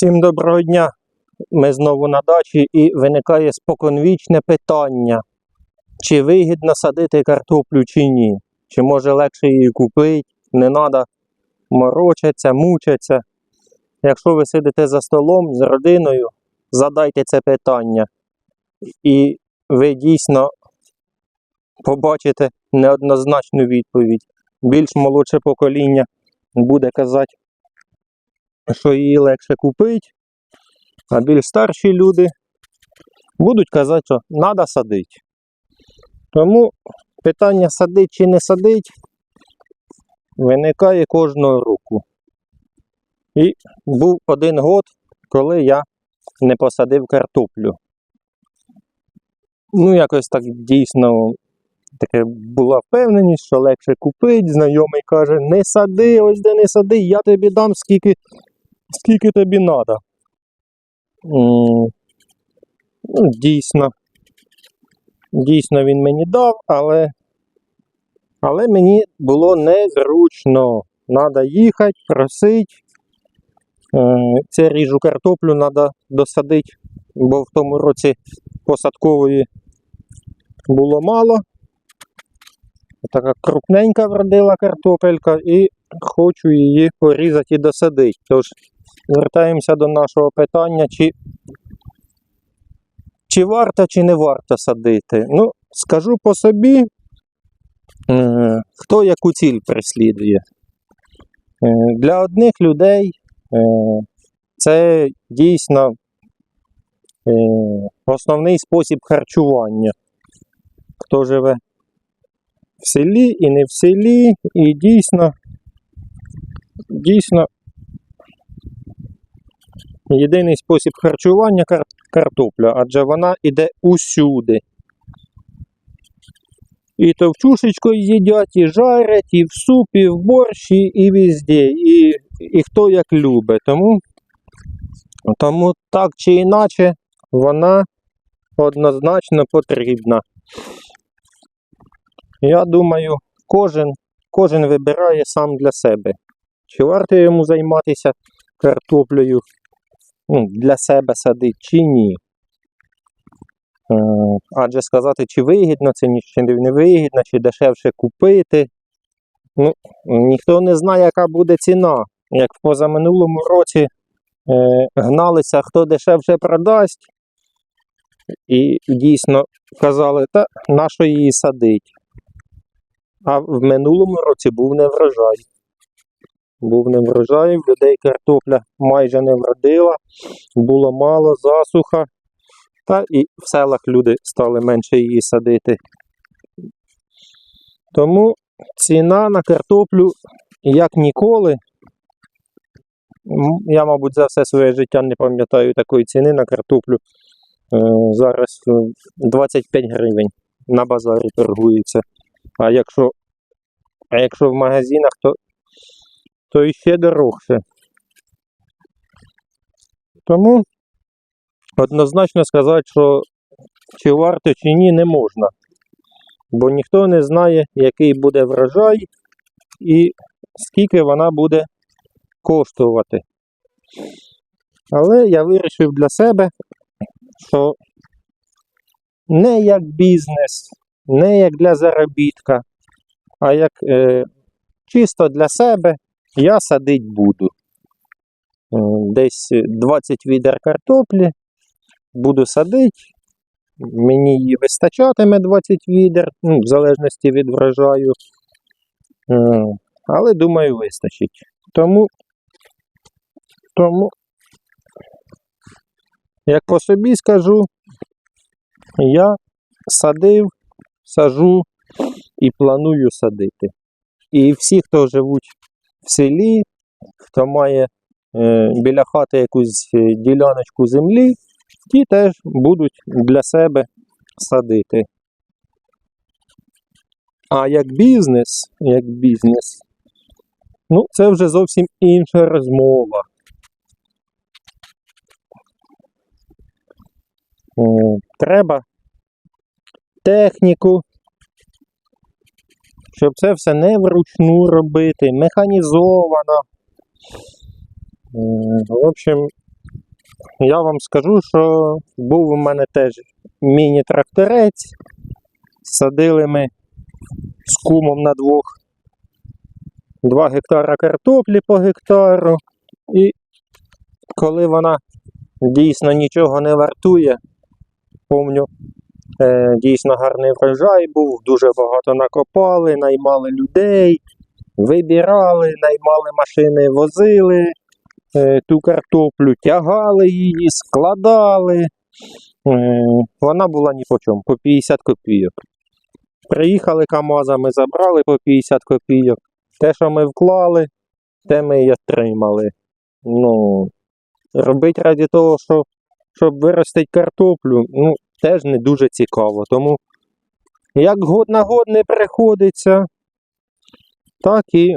Всім доброго дня. Ми знову на дачі і виникає споконвічне питання, чи вигідно садити картоплю чи ні. Чи може легше її купити, не треба морочитися, мучитися. Якщо ви сидите за столом з родиною, задайте це питання. І ви дійсно побачите неоднозначну відповідь. Більш молодше покоління буде казати, що її легше купити, а більш старші люди будуть казати, що треба садити. Тому питання садить чи не садить виникає кожного року. І був один год, коли я не посадив картоплю. Ну, якось так дійсно таке була впевненість, що легше купити. Знайомий каже, не сади, ось де не сади, я тобі дам скільки, скільки тобі треба. Ну, дійсно. Дійсно він мені дав, але, але мені було незручно. Треба їхати, просити. Це ріжу картоплю треба досадити, бо в тому році посадкової було мало. Така крупненька вродила картопелька і хочу її порізати і досадити. Тож вертаємося до нашого питання, чи, чи варто, чи не варто садити. Ну, скажу по собі, е, хто яку ціль переслідує. Е, Для одних людей е, це дійсно основний спосіб харчування. Хто живе в селі і не в селі, і дійсно, дійсно єдиний спосіб харчування картопля, адже вона йде усюди. І товчушечкою їдять, і жарять, і в супі, і в борщі, і везде. І, і хто як любить. Тому, тому так чи іначе вона однозначно потрібна. Я думаю, кожен, кожен вибирає сам для себе. Чи варто йому займатися картоплею ну, для себе садити, чи ні. Е, Адже сказати, чи вигідно це, чи не вигідно, чи дешевше купити. Ну, ніхто не знає, яка буде ціна. Як в позаминулому році е, гналися, хто дешевше продасть. І дійсно казали, та на що її садить. А в минулому році був неврожай. Був неврожай, в людей картопля майже не вродила, було мало засуха. Та і в селах люди стали менше її садити. Тому ціна на картоплю як ніколи. Я, мабуть, за все своє життя не пам'ятаю такої ціни на картоплю. Е, Зараз е, 25 гривень на базарі торгується. А якщо, а якщо в магазинах, то, то іще дорогше. Тому однозначно сказати, що чи варто, чи ні, не можна. Бо ніхто не знає, який буде врожай і скільки вона буде коштувати. Але я вирішив для себе, що не як бізнес, не як для заробітка, а як е, чисто для себе я садить буду. Десь 20 відер картоплі буду садити. Мені її вистачатиме 20 відер, ну, в залежності від врожаю. Але думаю, вистачить. Тому, тому, як по собі скажу, я садив, сажу і планую садити. І всі, хто живуть в селі, хто має е, біля хати якусь е, діляночку землі, ті теж будуть для себе садити. А як бізнес, як бізнес, ну це вже зовсім інша розмова. Е, Треба техніку, щоб це все не вручну робити, механізовано. Е, В общем, я вам скажу, що був у мене теж міні-тракторець. Садили ми з кумом на двох 2 гектара картоплі по гектару. І коли вона дійсно нічого не вартує, помню, дійсно гарний врожай був, дуже багато накопали, наймали людей, вибирали, наймали машини, возили е, ту картоплю, тягали її, складали. Е, вона була ні по чому, по 50 копійок. Приїхали КАМАЗами, забрали по 50 копійок. Те, що ми вклали, те ми і отримали. Ну, робити раді того, що, щоб виростити картоплю, ну, теж не дуже цікаво. Тому як год на год не приходиться, так і,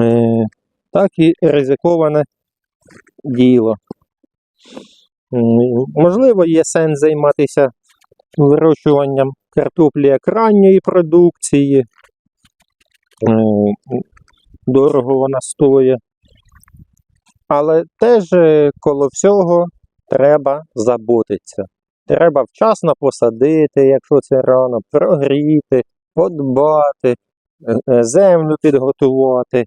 е, так і ризиковане діло. Можливо, є сенс займатися вирощуванням картоплі як ранньої продукції. Е, Дорого вона стоїть. Але теж е, коло всього треба заботитися. Треба вчасно посадити, якщо це рано, прогріти, подбати, е, е, землю підготувати.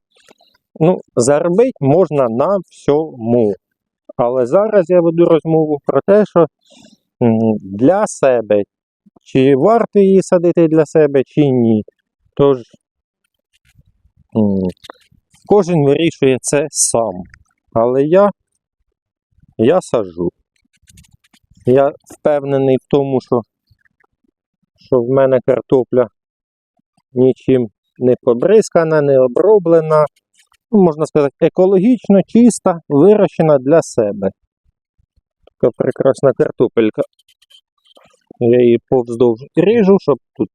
Ну, заробити можна на всьому. Але зараз я веду розмову про те, що для себе, чи варто її садити для себе, чи ні. Тож кожен вирішує це сам. Але я, я сажу. Я впевнений в тому, що, що в мене картопля нічим не побризкана, не оброблена. Ну, можна сказати, екологічно чиста, вирощена для себе. Така прекрасна картопелька. Я її повздовж ріжу, щоб тут.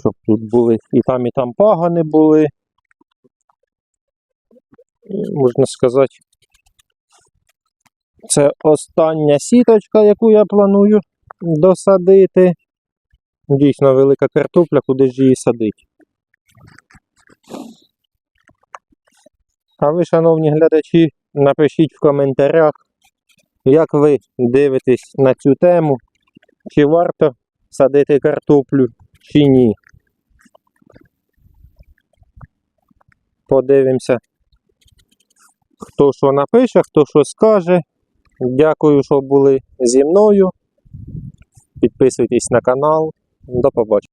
Щоб тут були і там, і там пагани були. Можна сказати, це остання сіточка, яку я планую досадити. Дійсно велика картопля, куди ж її садити. А ви, шановні глядачі, напишіть в коментарях, як ви дивитесь на цю тему, чи варто садити картоплю, чи ні. Подивимося, хто що напише, хто що скаже. Дякую, що були зі мною. Підписуйтесь на канал. До побачення.